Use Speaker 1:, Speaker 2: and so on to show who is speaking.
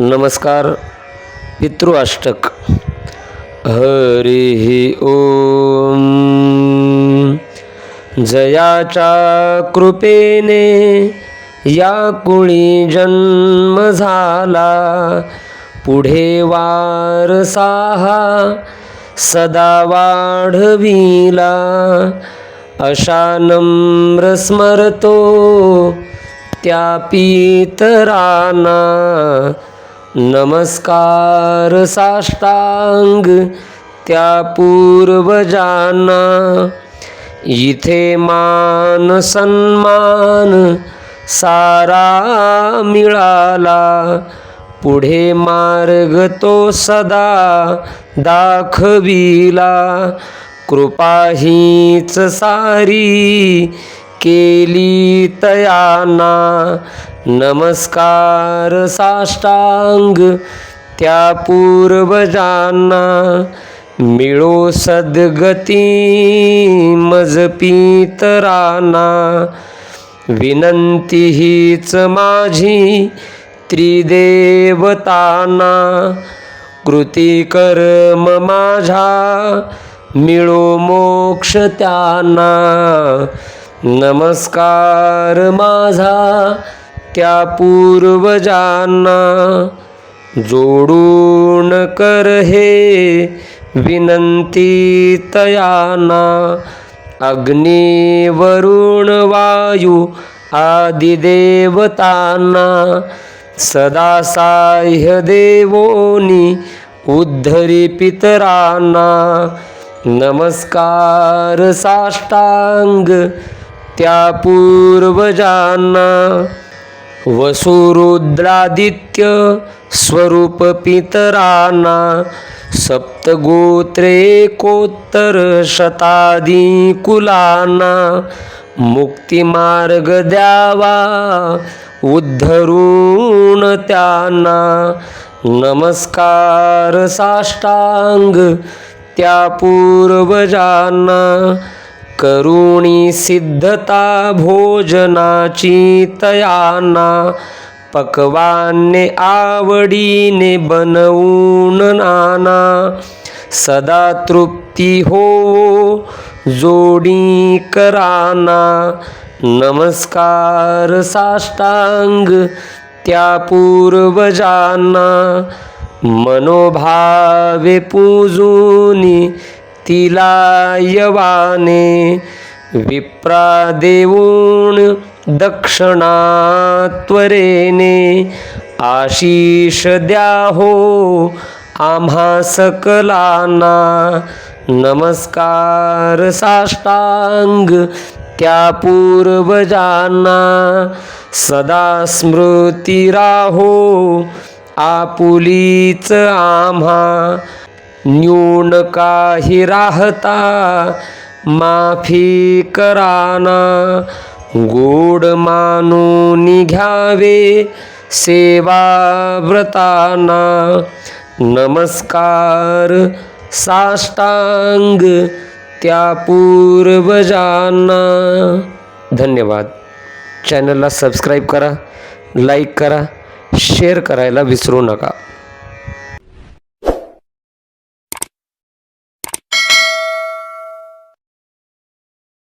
Speaker 1: नमस्कार पितृअष्टक हरी ओम. जयाच्या कृपेने या कुळी जन्म झाला पुढे वारसाहा सदा वाढविला. अशा नम्र स्मरतो त्या पितराना नमस्कार साष्टांग त्या पूर्वजांना. इथे मान सन्मान सारा मिळाला. पुढे मार्ग तो सदा दाखविला. कृपा हीच सारी केली तयाना. नमस्कार साष्टांग त्या पूर्वजांना मिळो सद्गती मज पितरांना. विनंती हीच माझी त्रिदेवतांना. कृती कर्म माझा मिळो मोक्ष त्यांना. नमस्कार माझा त्या पूर्वजांना जोडून कर हे विनंती तयाना. अग्नी वरुण वायू आदिदेवतांना सदा साह्य देवोनी उद्धरी पितरांना. नमस्कार साष्टांग त्या पूर्वजांना. वसुरुद्रादित्य स्वरूप पितरांना सप्तगोत्रेकोत्तर शतादी कुलांना मुक्तिमार्ग द्यावा उद्धरून त्यांना नमस्कार साष्टांग त्या पूर्वजांना करुणी सिद्धता भोजनाची तयाना पकवाने आवडीने बनवून नाना. सदा तृप्ती हो जोडी कराना. नमस्कार साष्टांग त्या पूर्वजांना मनोभावे पूजूनी तिला यवाने विप्रा देऊन दक्षिणा त्वरेने आशीष द्या हो आम्हा सकलांना नमस्कार साष्टांग त्या पूर्वजांना सदा स्मृती राहो आपुलीच आम्हा न्यून काही राहता माफी कराना. गोड मानून घ्यावे सेवा व्रताना नमस्कार साष्टांग त्या पूर्वजांना. धन्यवाद. चॅनलला सबस्क्राईब करा लाईक करा शेअर करायला विसरू नका.